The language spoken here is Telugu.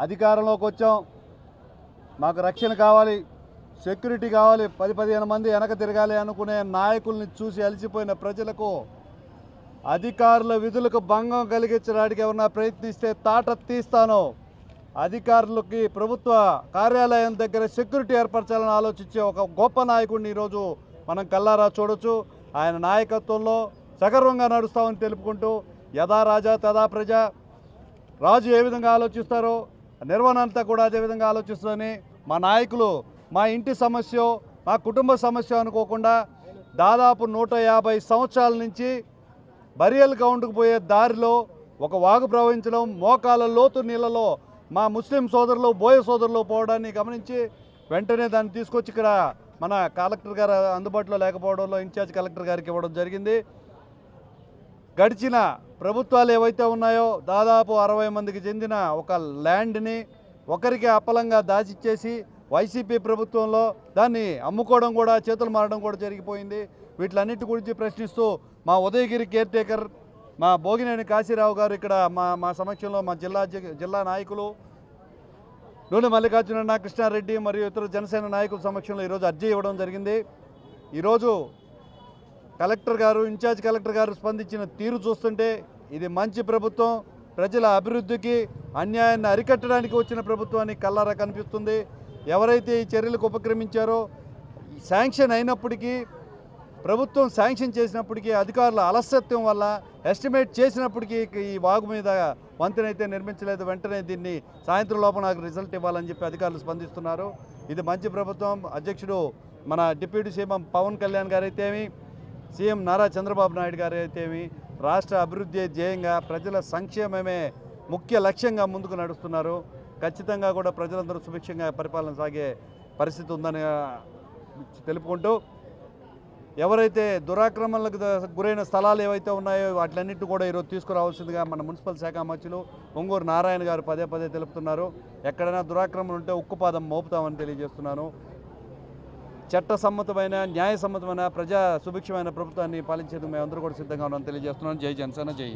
అధికారంలోకి వచ్చాం. మాకు రక్షణ కావాలి సెక్యూరిటీ కావాలి. పది పదిహేను మంది వెనక తిరగాలి అనుకునే నాయకుల్ని చూసి అలసిపోయిన ప్రజలకు అధికారుల విధులకు భంగం కలిగించడానికి ఎవరన్నా ప్రయత్నిస్తే తాట తీస్తాను. అధికారులకి ప్రభుత్వ కార్యాలయం దగ్గర సెక్యూరిటీ ఏర్పరచాలని ఆలోచించే ఒక గొప్ప నాయకుడిని ఈరోజు మనం కల్లారా చూడొచ్చు. ఆయన నాయకత్వంలో సగర్వంగా నడుస్తామని తెలుపుకుంటూ యథా రాజా తదా ప్రజ. రాజు ఏ విధంగా ఆలోచిస్తారో నిర్వహణ అంతా కూడా అదే విధంగా ఆలోచిస్తుందని మా నాయకులు మా ఇంటి సమస్య మా కుటుంబ సమస్య అనుకోకుండా దాదాపు నూట యాభై సంవత్సరాల నుంచి బరియల్ గౌండ్కు పోయే దారిలో ఒక వాగు ప్రవహించడం మోకాల లోతు నీళ్ళలో మా ముస్లిం సోదరులు బోయ సోదరులు పోవడాన్ని గమనించి వెంటనే దాన్ని తీసుకొచ్చి ఇక్కడ మన కలెక్టర్ గారు అందుబాటులో లేకపోవడంలో ఇన్ఛార్జ్ కలెక్టర్ గారికి ఇవ్వడం జరిగింది. గడిచిన ప్రభుత్వాలు ఏవైతే ఉన్నాయో దాదాపు అరవై మందికి చెందిన ఒక ల్యాండ్ని ఒకరికి అప్పలంగా దాచిచ్చేసి వైసీపీ ప్రభుత్వంలో దాన్ని అమ్ముకోవడం కూడా చేతులు మారడం కూడా జరిగిపోయింది. వీటిలన్నిటి గురించి ప్రశ్నిస్తూ మా ఉదయగిరి కేర్ టేకర్ మా భోగినేని కాశీరావు గారు ఇక్కడ మా మా సమక్షంలో మా జిల్లా జిల్లా నాయకులు నూనె మల్లికార్జున కృష్ణారెడ్డి మరియు ఇతర జనసేన నాయకుల సమక్షంలో ఈరోజు అర్జీ ఇవ్వడం జరిగింది. ఈరోజు కలెక్టర్ గారు ఇన్ఛార్జ్ కలెక్టర్ గారు స్పందించిన తీరు చూస్తుంటే ఇది మంచి ప్రభుత్వం. ప్రజల అభివృద్ధికి అన్యాయాన్ని అరికట్టడానికి వచ్చిన ప్రభుత్వాన్ని కల్లారా కనిపిస్తుంది. ఎవరైతే ఈ చర్యలకు ఉపక్రమించారో శాంక్షన్ అయినప్పటికీ ప్రభుత్వం శాంక్షన్ చేసినప్పటికీ అధికారుల అలసత్వం వల్ల ఎస్టిమేట్ చేసినప్పటికీ ఈ వాగు మీద వంతెనైతే నిర్మించలేదు. వెంటనే దీన్ని సాయంత్రం లోపల నాకు రిజల్ట్ ఇవ్వాలని చెప్పి అధికారులు స్పందిస్తున్నారు. ఇది మంచి ప్రభుత్వం. అధ్యక్షుడు మన డిప్యూటీ సీఎం పవన్ కళ్యాణ్ గారైతేమి సీఎం నారా చంద్రబాబు నాయుడు గారు అయితేమి రాష్ట్ర అభివృద్ధి ధ్యేయంగా ప్రజల సంక్షేమమే ముఖ్య లక్ష్యంగా ముందుకు నడుస్తున్నారు. ఖచ్చితంగా కూడా ప్రజలందరూ సుభిక్షంగా పరిపాలన సాగే పరిస్థితి ఉందని తెలుపుకుంటూ ఎవరైతే దురాక్రమణలకు గురైన స్థలాలు ఏవైతే ఉన్నాయో వాటిలన్నింటినీ కూడా ఈరోజు తీసుకురావాల్సిందిగా మన మున్సిపల్ శాఖ మంత్రులు ఒంగూరు నారాయణ గారు పదే పదే తెలుపుతున్నారు. ఎక్కడైనా దురాక్రమణ ఉంటే ఉక్కుపాదం మోపుతామని తెలియజేస్తున్నాను. చట్టసమ్మతమైన న్యాయసమ్మతమైన ప్రజా సుభిక్షమైన ప్రభుత్వాన్ని పాలించేందుకు మేమందరూ కూడా సిద్ధంగా ఉన్నాం తెలియజేస్తున్నాను. జై జనసేన జై